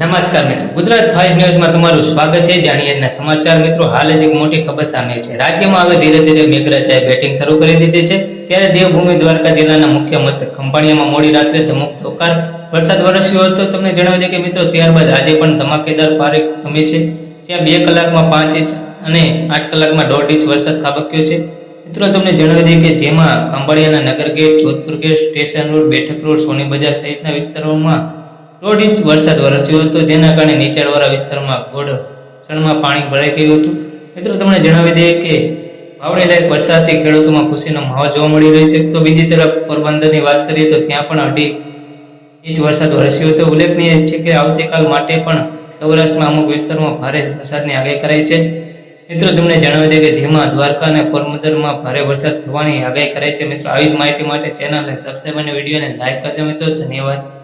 નમસ્કાર મિત્રો. ગુજરાત ફાસ્ટ ન્યૂઝમાં તમારું સ્વાગત છે. જાણીએ સમાચાર મિત્રો. હાલ જ એક મોટી ખબર સામે છે. રાજ્યમાં હવે ધીરે ધીરે મેઘરાજાએ બેટિંગ શરૂ કરી દીધી છે. ત્યારે દેવભૂમિ દ્વારકા જિલ્લાના મુખ્ય મથક ખંભાળિયામાં મોડી રાત્રે ધમક ધોકાર વરસાદ વરસ્યો હતો. તમને જણાવી દે કે મિત્રો, ત્યારબાદ આજે પણ ધમાકેદાર પારે ગમે છે. જ્યાં બે કલાકમાં પાંચ ઇંચ અને આઠ કલાકમાં દોઢ ઇંચ વરસાદ ખાબક્યો છે. મિત્રો, તમને જણાવી દઈએ કે જેમાં ખંભાળિયાના Nagar gate Jodhpur gate, station road, Bethak road, Soni Bazaar સહિતના વિસ્તારોમાં દોઢ ઇંચ વરસાદ વરસ્યો હતો, જેના કારણે નીચાણવાળા વિસ્તારમાં ગોળ ક્ષણમાં પાણી ભરાઈ ગયું હતું. મિત્રો, તમને જણાવી દઈએ કે વાવણી લાયક વરસાદથી ખેડૂતોમાં ખુશીનો માહોલ જોવા મળી રહ્યો છે. તો બીજી તરફ પોરબંદરની વાત કરીએ તો ત્યાં પણ અઢી ઇંચ વરસાદ વરસ્યો હતો. ઉલ્લેખનીય છે કે આવતીકાલ માટે પણ સૌરાષ્ટ્રમાં અમુક વિસ્તારોમાં ભારે વરસાદની આગાહી કરાઈ છે. મિત્રો, તમને જણાવી દઈએ કે જેમાં દ્વારકા અને પોરબંદરમાં ભારે વરસાદ થવાની આગાહી કરાઈ છે. મિત્રો, આવી જ માહિતી માટે ચેનલને સબસ્ક્રાઈબ અને વિડીયોને લાઈક કરજો. મિત્રો, ધન્યવાદ.